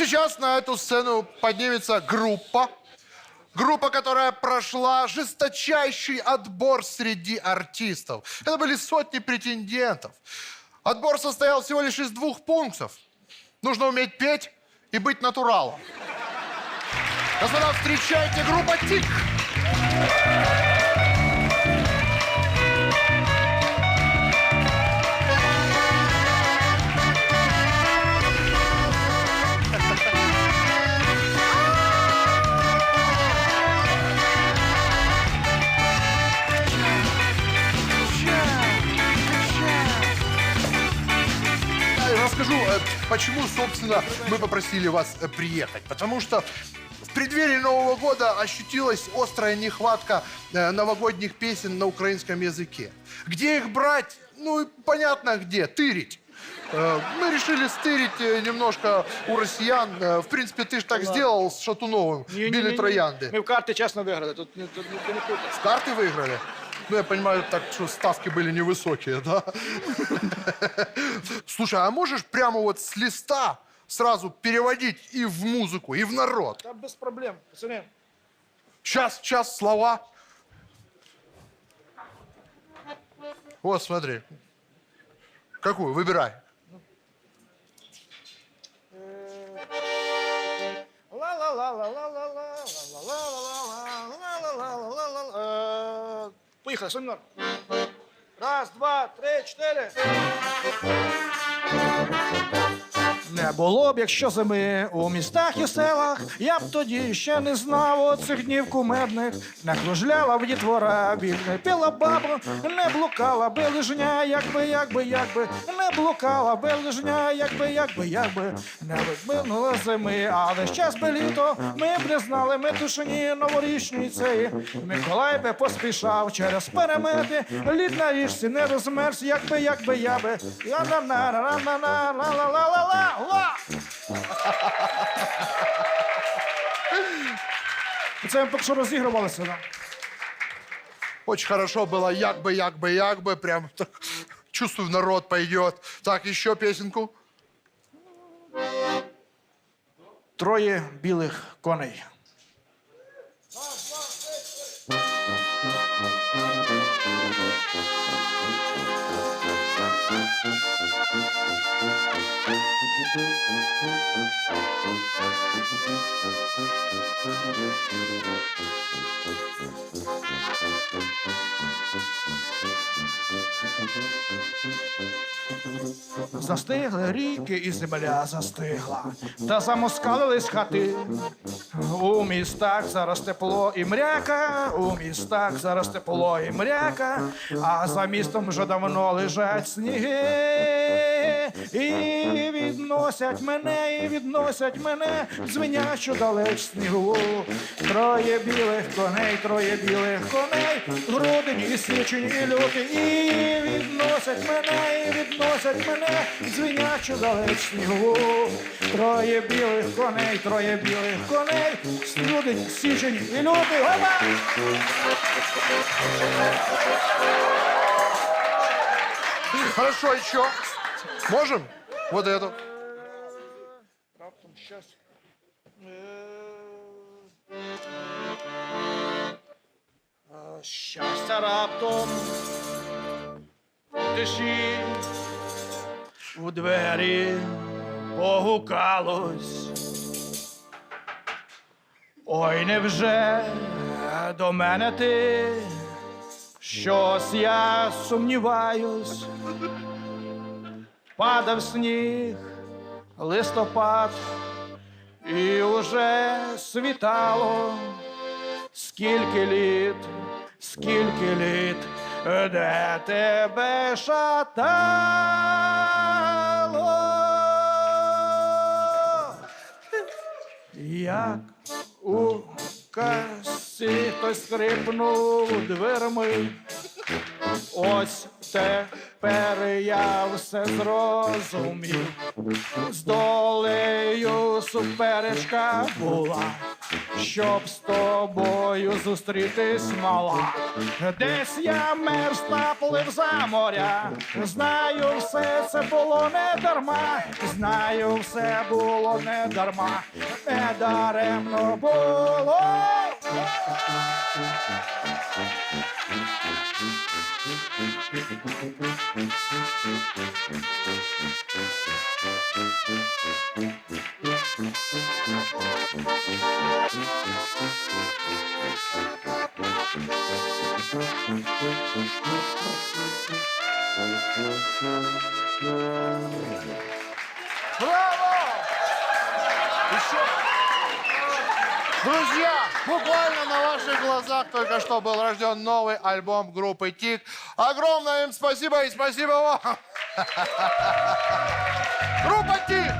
Сейчас на эту сцену поднимется группа. Группа, которая прошла жесточайший отбор среди артистов. Это были сотни претендентов. Отбор состоял всего лишь из двух пунктов. Нужно уметь петь и быть натуралом. Господа, встречайте группа ТИК. Расскажу, э, почему, собственно, мы попросили вас э, приехать. Потому что в преддверии Нового года ощутилась острая нехватка э, новогодних песен на украинском языке. Где их брать? Ну, понятно где. Тырить. Мы решили стырить немножко у россиян. В принципе, ты же так сделал с Шатуновым. Били троянды. Ми в карти чесно виграли. Тут, не- тут, ніхто не путає. С карты выиграли? Ну, я понимаю, так что ставки были невысокие, да? Слушай, а можешь прямо вот с листа сразу переводить и в музыку, и в народ? Та без проблем. Пацани. Час, час, слова. Вот, смотри. Какую? Выбирай. Поїхали, сумнор. Раз, два, три, чотири. Не було б, якщо зими у містах і селах, я б тоді ще не знав оцих днів кумедних. Не кружляла в дітвора, біль пила бабу, не блукала би лижня, якби, якби, якби, не блукала би лижня, якби, якби, якби, не визминула зими, а весь час би літо, ми б не знали метушні новорічні цей. Миколай би поспішав через перемети, лід на річці не розмерз, якби, якби, я би. Я на на на на на на ла ла ла ла ла Це ми поки що розігрувалися. Да? Очень хорошо было, як бы, як бы, як бы, прям так, чувствую, народ пойдет. Так, еще песенку. Троє білих коней. Застигли ріки, і земля застигла, та замоскалились хати. У містах зараз тепло і мряка, у містах зараз тепло і мряка, а за містом вже давно лежать сніги. Відносять мене, і відносять мене, дзвенячу далеч снігу. Троє білих коней, троє білих коней, грудень і січень, і лютий, і відносять мене, і відносять мене, дзвенячу далеч снігу. Троє білих коней, троє білих коней, грудень, січень, і лютий. Опа! Хорошо, еще. Можем? Вот эту. Раптом щас. Е, Щастя раптом тиші у двері погукалось. Ой, невже до мене ти? Щось я сумніваюсь. Падав сніг, листопад, і уже світало. Скільки літ, скільки літ, де тебе шатало, як у касі хтось скрипнув дверми. Ось тепер я все зрозумів. З долею суперечка була, щоб з тобою зустрітись мала. Десь я мерз та плив за моря. Знаю, все це було не дарма. Знаю, все було не дарма. Не даремно було. Браво! Еще... Друзья, буквально на ваших глазах только что был рожден новый альбом группы ТИК. Огромное им спасибо и спасибо вам. Группа ТИК!